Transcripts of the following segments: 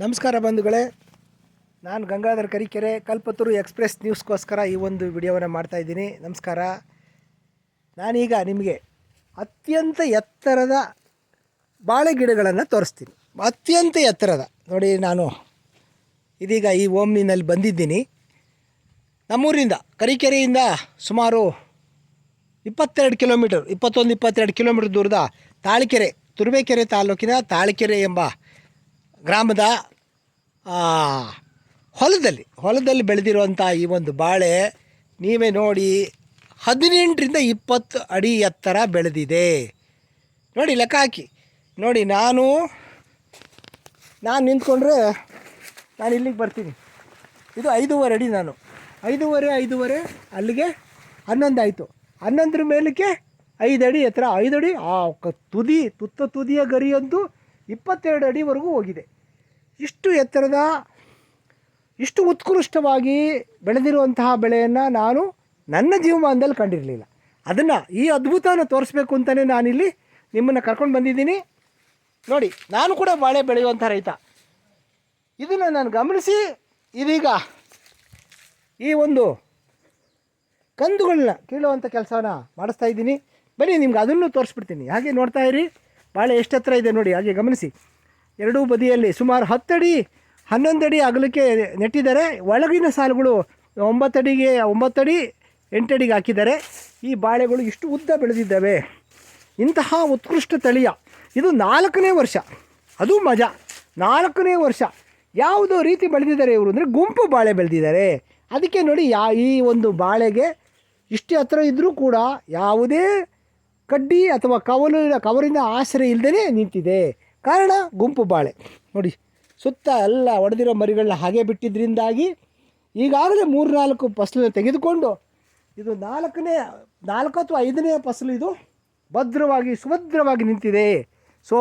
ನಮಸ್ಕಾರ ಬಂಧುಗಳೇ. ನಾನು ಗಂಗಾಧರ ಕರಿಕೆರೆ, ಕಲ್ಪತೂರು ಎಕ್ಸ್ಪ್ರೆಸ್ ನ್ಯೂಸ್ಗೋಸ್ಕರ ಈ ಒಂದು ವಿಡಿಯೋವನ್ನು ಮಾಡ್ತಾ ಇದ್ದೀನಿ. ನಮಸ್ಕಾರ. ನಾನೀಗ ನಿಮಗೆ ಅತ್ಯಂತ ಎತ್ತರದ ಬಾಳೆ ಗಿಡಗಳನ್ನು ತೋರಿಸ್ತೀನಿ. ಅತ್ಯಂತ ಎತ್ತರದ. ನೋಡಿ ನಾನು ಇದೀಗ ಈ ಓಮ್ನಿನಲ್ಲಿ ಬಂದಿದ್ದೀನಿ. ನಮ್ಮೂರಿಂದ, ಕರಿಕೆರೆಯಿಂದ ಸುಮಾರು ಇಪ್ಪತ್ತೆರಡು ಕಿಲೋಮೀಟರ್, ಇಪ್ಪತ್ತೊಂದು, ಇಪ್ಪತ್ತೆರಡು ಕಿಲೋಮೀಟರ್ ದೂರದ ತಾಳಿಕೆರೆ, ತುರುವೇಕೆರೆ ತಾಲೂಕಿನ ತಾಳಿಕೆರೆ ಎಂಬ ಗ್ರಾಮದ ಹೊಲದಲ್ಲಿ ಹೊಲದಲ್ಲಿ ಬೆಳೆದಿರುವಂಥ ಈ ಒಂದು ಬಾಳೆ ನೀವೇ ನೋಡಿ ಹದಿನೆಂಟರಿಂದ ಇಪ್ಪತ್ತು ಅಡಿ ಎತ್ತರ ಬೆಳೆದಿದೆ. ನೋಡಿ ಲೆಕ್ಕ ಹಾಕಿ. ನೋಡಿ ನಾನು ನಾನು ನಿಂತ್ಕೊಂಡ್ರೆ ನಾನು ಇಲ್ಲಿಗೆ ಬರ್ತೀನಿ. ಇದು ಐದೂವರೆ ಅಡಿ ನಾನು. ಐದೂವರೆ ಐದೂವರೆ, ಅಲ್ಲಿಗೆ ಹನ್ನೊಂದು ಆಯಿತು. ಹನ್ನೊಂದರ ಮೇಲಕ್ಕೆ ಐದು ಅಡಿ ಎತ್ತರ. ಐದು ಅಡಿ, ಆ ತುದಿ, ತುತ್ತ ತುದಿಯ ಗರಿಯಂತೂ ಇಪ್ಪತ್ತೆರಡು ಅಡಿವರೆಗೂ ಹೋಗಿದೆ. ಇಷ್ಟು ಎತ್ತರದ, ಇಷ್ಟು ಉತ್ಕೃಷ್ಟವಾಗಿ ಬೆಳೆದಿರುವಂತಹ ಬೆಳೆಯನ್ನು ನಾನು ನನ್ನ ಜೀವಮಾನದಲ್ಲಿ ಕಂಡಿರಲಿಲ್ಲ. ಅದನ್ನು ಈ ಅದ್ಭುತನ ತೋರಿಸ್ಬೇಕು ಅಂತಲೇ ನಾನಿಲ್ಲಿ ನಿಮ್ಮನ್ನು ಕರ್ಕೊಂಡು ಬಂದಿದ್ದೀನಿ. ನೋಡಿ, ನಾನು ಕೂಡ ಬಾಳೆ ಬೆಳೆಯುವಂಥ ರೈತ. ಇದನ್ನು ನಾನು ಗಮನಿಸಿ, ಇದೀಗ ಈ ಒಂದು ಕಂದುಗಳನ್ನ ಕೀಳುವಂಥ ಕೆಲಸನ ಮಾಡಿಸ್ತಾ ಇದ್ದೀನಿ. ಬನ್ನಿ, ನಿಮ್ಗೆ ಅದನ್ನು ತೋರಿಸ್ಬಿಡ್ತೀನಿ. ಹಾಗೆ ನೋಡ್ತಾ ಇರಿ. ಬಾಳೆ ಎಷ್ಟು ಹತ್ರ ಇದೆ ನೋಡಿ, ಹಾಗೆ ಗಮನಿಸಿ. ಎರಡೂ ಬದಿಯಲ್ಲಿ ಸುಮಾರು ಹತ್ತಡಿ, ಹನ್ನೊಂದಡಿ ಅಗಲಕ್ಕೆ ನೆಟ್ಟಿದ್ದಾರೆ. ಒಳಗಿನ ಸಾಲುಗಳು ಒಂಬತ್ತಡಿಗೆ ಒಂಬತ್ತಡಿ, ಎಂಟಡಿಗೆ ಹಾಕಿದ್ದಾರೆ. ಈ ಬಾಳೆಗಳು ಇಷ್ಟು ಉದ್ದ ಬೆಳೆದಿದ್ದಾವೆ. ಇಂತಹ ಉತ್ಕೃಷ್ಟ ತಳಿಯ, ಇದು ನಾಲ್ಕನೇ ವರ್ಷ. ಅದು ಮಜಾ. ನಾಲ್ಕನೇ ವರ್ಷ. ಯಾವುದೋ ರೀತಿ ಬೆಳೆದಿದ್ದಾರೆ ಇವರು ಅಂದರೆ ಗುಂಪು ಬಾಳೆ ಬೆಳೆದಿದ್ದಾರೆ. ಅದಕ್ಕೆ ನೋಡಿ ಯಾ, ಈ ಒಂದು ಬಾಳೆಗೆ ಇಷ್ಟೇ ಹತ್ರ ಇದ್ದರೂ ಕೂಡ ಯಾವುದೇ ಕಡ್ಡಿ ಅಥವಾ ಕವಲು, ಕವರಿನ ಆಶ್ರಯ ಇಲ್ಲದೇ ನಿಂತಿದೆ. ಕಾರಣ ಗುಂಪು ಬಾಳೆ. ನೋಡಿ, ಸುತ್ತ ಎಲ್ಲ ಒಡೆದಿರೋ ಮರಿಗಳನ್ನ ಹಾಗೆ ಬಿಟ್ಟಿದ್ದರಿಂದಾಗಿ ಈಗಾಗಲೇ ಮೂರು ನಾಲ್ಕು ಫಸಲನ್ನು ತೆಗೆದುಕೊಂಡು ಇದು ನಾಲ್ಕನೇ, ನಾಲ್ಕು ಅಥವಾ ಐದನೇ ಫಸಲು ಇದು ಭದ್ರವಾಗಿ, ಸುಭದ್ರವಾಗಿ ನಿಂತಿದೆ. ಸೊ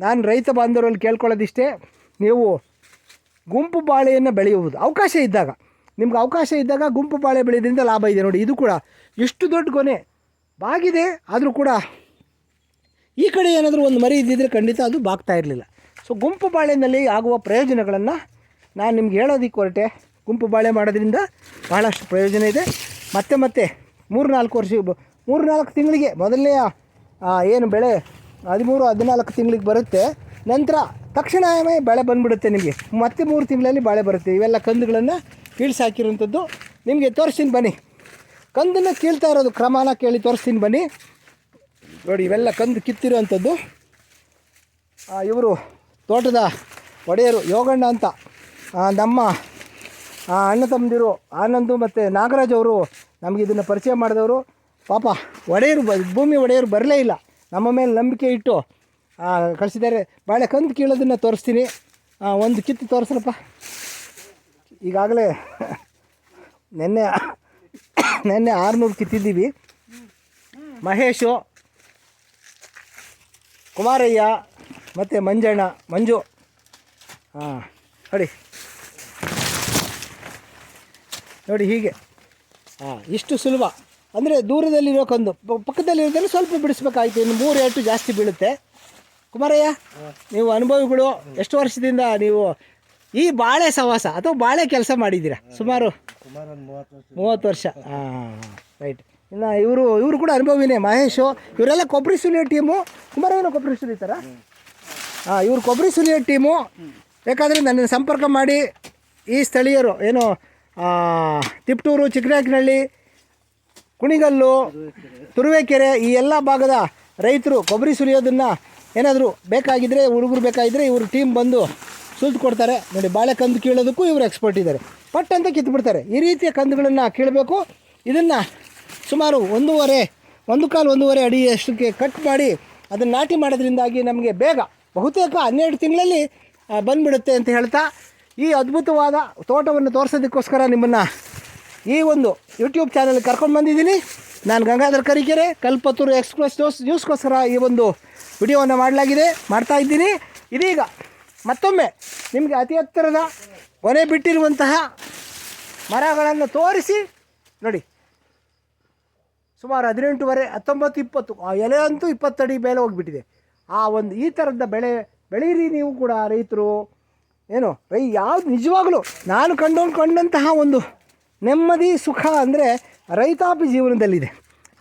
ನಾನು ರೈತ ಬಾಂಧವರಲ್ಲಿ ಕೇಳ್ಕೊಳ್ಳೋದಿಷ್ಟೇ, ನೀವು ಗುಂಪು ಬಾಳೆಯನ್ನು ಬೆಳೆಯುವುದು. ಅವಕಾಶ ಇದ್ದಾಗ, ನಿಮ್ಗೆ ಅವಕಾಶ ಇದ್ದಾಗ ಗುಂಪು ಬಾಳೆ ಬೆಳೆಯೋದ್ರಿಂದ ಲಾಭ ಇದೆ. ನೋಡಿ, ಇದು ಕೂಡ ಎಷ್ಟು ದೊಡ್ಡ ಕೊನೆ ಬಾಗಿದೆ, ಆದರೂ ಕೂಡ ಈ ಕಡೆ ಏನಾದರೂ ಒಂದು ಮರಿ ಇದ್ದಿದ್ರೆ ಖಂಡಿತ ಅದು ಬಾಗ್ತಾ ಇರಲಿಲ್ಲ. ಸೊ ಗುಂಪು ಬಾಳೆನಲ್ಲಿ ಆಗುವ ಪ್ರಯೋಜನಗಳನ್ನು ನಾನು ನಿಮ್ಗೆ ಹೇಳೋದಕ್ಕೆ ಹೊರಟೆ. ಗುಂಪು ಬಾಳೆ ಮಾಡೋದ್ರಿಂದ ಭಾಳಷ್ಟು ಪ್ರಯೋಜನ ಇದೆ. ಮತ್ತೆ ಮತ್ತೆ ಮೂರು ನಾಲ್ಕು ವರ್ಷ ಮೂರು ನಾಲ್ಕು ತಿಂಗಳಿಗೆ ಮೊದಲನೇ ಏನು ಬೆಳೆ ಹದಿಮೂರು, ಹದಿನಾಲ್ಕು ತಿಂಗಳಿಗೆ ಬರುತ್ತೆ. ನಂತರ ತಕ್ಷಣವೇ ಬೆಳೆ ಬಂದುಬಿಡುತ್ತೆ ನಿಮಗೆ. ಮತ್ತೆ ಮೂರು ತಿಂಗಳಲ್ಲಿ ಬಾಳೆ ಬರುತ್ತೆ. ಇವೆಲ್ಲ ಕಂದುಗಳನ್ನು ಕೀಳ್ಸಿ ಹಾಕಿರೋಂಥದ್ದು ನಿಮಗೆ ತೋರಿಸ್ತೀನಿ ಬನ್ನಿ. ಕಂದನ್ನು ಕೀಳ್ತಾ ಇರೋದು ಕ್ರಮಾನ ಕೇಳಿ ತೋರಿಸ್ತೀನಿ ಬನ್ನಿ. ನೋಡಿ, ಇವೆಲ್ಲ ಕಂದು ಕಿತ್ತಿರೋವಂಥದ್ದು. ಇವರು ತೋಟದ ಒಡೆಯರು ಯೋಗಣ್ಣ ಅಂತ. ನಮ್ಮ ಅಣ್ಣ ತಮ್ಮದಿರು ಆನಂದು ಮತ್ತು ನಾಗರಾಜ್ ಅವರು ನಮಗೆ ಇದನ್ನು ಪರಿಚಯ ಮಾಡಿದವರು. ಪಾಪ, ಒಡೆಯರು ಬ, ಭೂಮಿ ಒಡೆಯರು ಬರಲೇ ಇಲ್ಲ. ನಮ್ಮ ಮೇಲೆ ನಂಬಿಕೆ ಇಟ್ಟು ಕಳಿಸಿದ್ದಾರೆ. ಬಾಳೆ ಕಂದು ಕೀಳೋದನ್ನು ತೋರಿಸ್ತೀನಿ. ಒಂದು ಕಿತ್ತು ತೋರಿಸ್ರಪ್ಪ ಈಗಾಗಲೇ ನಿನ್ನೆ ನಿನ್ನೆ ಆರುನೂರು ಕಿತ್ತಿದ್ದೀವಿ. ಮಹೇಶು ಕುಮಾರಯ್ಯ ಮತ್ತು ಮಂಜಣ್ಣ ಮಂಜು. ಹಾಂ ನೋಡಿ. ನೋಡಿ ಹೀಗೆ. ಹಾಂ ಇಷ್ಟು ಸುಲಭ. ಅಂದರೆ ದೂರದಲ್ಲಿರೋಕ್ಕೊಂದು ಪಕ್ಕದಲ್ಲಿರೋದನ್ನು ಸ್ವಲ್ಪ ಬಿಡಿಸ್ಬೇಕಾಯ್ತು. ಇನ್ನು ಮೂರು ಏಟು ಜಾಸ್ತಿ ಬೀಳುತ್ತೆ. ಕುಮಾರಯ್ಯ ನೀವು ಅನುಭವಿಗಳು ಎಷ್ಟು ವರ್ಷದಿಂದ ನೀವು ಈ ಬಾಳೆ ಸವಾಸ ಅಥವಾ ಬಾಳೆ ಕೆಲಸ ಮಾಡಿದ್ದೀರಾ? ಸುಮಾರು ಮೂವತ್ತು ವರ್ಷ. ಹಾಂ ರೈಟ್ ಇನ್ನು ಇವರು ಇವರು ಕೂಡ ಅನುಭವಿನೇ, ಮಹೇಶು, ಇವರೆಲ್ಲ ಕೊಬ್ಬರಿ ಸುಲಿಯೋ ಟೀಮು. ಕುಮಾರವೇನು ಕೊಬ್ಬರಿ ಸುಲಿತಾರ? ಹಾಂ, ಇವರು ಕೊಬ್ಬರಿ ಸುಲಿಯೋ ಟೀಮು. ಬೇಕಾದರೆ ನನ್ನನ್ನು ಸಂಪರ್ಕ ಮಾಡಿ ಈ ಸ್ಥಳೀಯರು, ಏನು ತಿಪ್ಟೂರು ಚಿಕ್ಕನಾಯಕನಹಳ್ಳಿ ಕುಣಿಗಲ್ಲು, ತುರುವೇಕೆರೆ, ಈ ಎಲ್ಲ ಭಾಗದ ರೈತರು ಕೊಬ್ಬರಿ ಸುಲಿಯೋದನ್ನು ಏನಾದರೂ ಬೇಕಾಗಿದ್ದರೆ ಹುಡುಗರು ಬೇಕಾಗಿದ್ದರೆ ಇವರು ಟೀಮ್ ಬಂದು ಸುಲ್ತು ಕೊಡ್ತಾರೆ ನೋಡಿ, ಬಾಳೆ ಕಂದು ಕೀಳೋದಕ್ಕೂ ಇವರು ಎಕ್ಸ್ಪರ್ಟ್ ಇದ್ದಾರೆ. ಪಟ್ ಅಂತ ಕಿತ್ಬಿಡ್ತಾರೆ. ಈ ರೀತಿಯ ಕಂದುಗಳನ್ನು ಕೀಳಬೇಕು. ಇದನ್ನು ಸುಮಾರು ಒಂದೂವರೆ, ಒಂದು ಕಾಲು ಒಂದೂವರೆ ಅಡಿ ಅಷ್ಟಕ್ಕೆ ಕಟ್ ಮಾಡಿ ಅದನ್ನು ನಾಟಿ ಮಾಡೋದ್ರಿಂದಾಗಿ ನಮಗೆ ಬೇಗ, ಬಹುತೇಕ ಹನ್ನೆರಡು ತಿಂಗಳಲ್ಲಿ ಬಂದ್ಬಿಡುತ್ತೆ ಅಂತ ಹೇಳ್ತಾ ಈ ಅದ್ಭುತವಾದ ತೋಟವನ್ನು ತೋರಿಸೋದಕ್ಕೋಸ್ಕರ ನಿಮ್ಮನ್ನು ಈ ಒಂದು ಯೂಟ್ಯೂಬ್ ಚಾನಲ್ ಕರ್ಕೊಂಡು ಬಂದಿದ್ದೀನಿ. ನಾನು ಗಂಗಾಧರ್ ಕರಿಕೆರೆ ಕಲ್ಪತ್ತೂರು ಎಕ್ಸ್ಪ್ರೆಸ್ ನ್ಯೂಸ್ ನ್ಯೂಸ್ಗೋಸ್ಕರ ಈ ಒಂದು ವಿಡಿಯೋವನ್ನು ಮಾಡಲಾಗಿದೆ, ಮಾಡ್ತಾ ಇದ್ದೀನಿ. ಇದೀಗ ಮತ್ತೊಮ್ಮೆ ನಿಮಗೆ ಅತಿ ಎತ್ತರದ ಕೊನೆ ಬಿಟ್ಟಿರುವಂತಹ ಮರಗಳನ್ನು ತೋರಿಸಿ, ನೋಡಿ. ಸುಮಾರು ಹದಿನೆಂಟುವರೆ, ಹತ್ತೊಂಬತ್ತು ಇಪ್ಪತ್ತು, ಆ ಎಲೆ ಅಂತೂ ಇಪ್ಪತ್ತಡಿ ಮೇಲೆ ಹೋಗಿಬಿಟ್ಟಿದೆ. ಆ ಒಂದು ಈ ಥರದ ಬೆಳೆ ಬೆಳೀರಿ ನೀವು ಕೂಡ ರೈತರು. ಏನು, ರೈ ಯಾವ್ದು ನಿಜವಾಗಲೂ ನಾನು ಕಂಡು ಕಂಡಂತಹ ಒಂದು ನೆಮ್ಮದಿ, ಸುಖ ಅಂದರೆ ರೈತಾಪಿ ಜೀವನದಲ್ಲಿದೆ.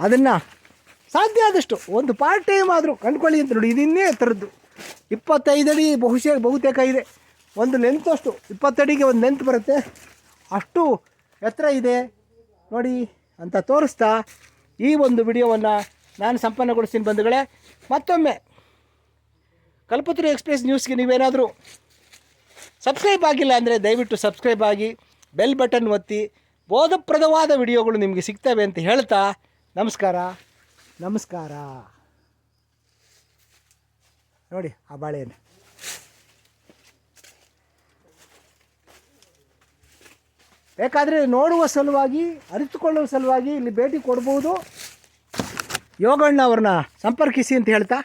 ಅದನ್ನು ಸಾಧ್ಯ ಆದಷ್ಟು ಒಂದು ಪಾರ್ಟ್ ಟೈಮ್ ಆದರೂ ಕಂಡುಕೊಳ್ಳಿ ಅಂತ ನೋಡಿ. ಇದಿನ್ನೇ ಥರದ್ದು. ಇಪ್ಪತ್ತೈದು ಅಡಿ ಬಹುಶಃ ಬಹುತೇಕ ಇದೆ. ಒಂದು ಲೆಂತ್ ಅಷ್ಟು, ಇಪ್ಪತ್ತಡಿಗೆ ಒಂದು ಲೆಂತ್ ಬರುತ್ತೆ. ಅಷ್ಟು ಎತ್ತರ ಇದೆ. ನೋಡಿ, ಅಂತ ತೋರಿಸ್ತಾ ಈ ಒಂದು ವಿಡಿಯೋವನ್ನು ನಾನು ಸಂಪನ್ನಗೊಳಿಸ್ತೀನಿ ಬಂಧುಗಳೇ. ಮತ್ತೊಮ್ಮೆ ಕಲ್ಪತರು ಎಕ್ಸ್ಪ್ರೆಸ್ ನ್ಯೂಸ್ಗೆ ನೀವೇನಾದರೂ ಸಬ್ಸ್ಕ್ರೈಬ್ ಆಗಿಲ್ಲ ಅಂದರೆ ದಯವಿಟ್ಟು ಸಬ್ಸ್ಕ್ರೈಬ್ ಆಗಿ, ಬೆಲ್ ಬಟನ್ ಒತ್ತಿ, ಬೋಧಪ್ರದವಾದ ವಿಡಿಯೋಗಳು ನಿಮಗೆ ಸಿಗ್ತವೆ ಅಂತ ಹೇಳ್ತಾ ನಮಸ್ಕಾರ. ನಮಸ್ಕಾರ. ನೋಡಿ, ಆ ಬಾಳೆಯನ್ನು ಬೇಕಾದರೆ ನೋಡುವ ಸಲುವಾಗಿ ಅರಿತುಕೊಳ್ಳುವ ಸಲುವಾಗಿ ಇಲ್ಲಿ ಭೇಟಿ ಕೊಡ್ಬೋದು. ಯೋಗಣ್ಣ ಅವ್ರನ್ನ ಸಂಪರ್ಕಿಸಿ ಅಂತ ಹೇಳ್ತಾ.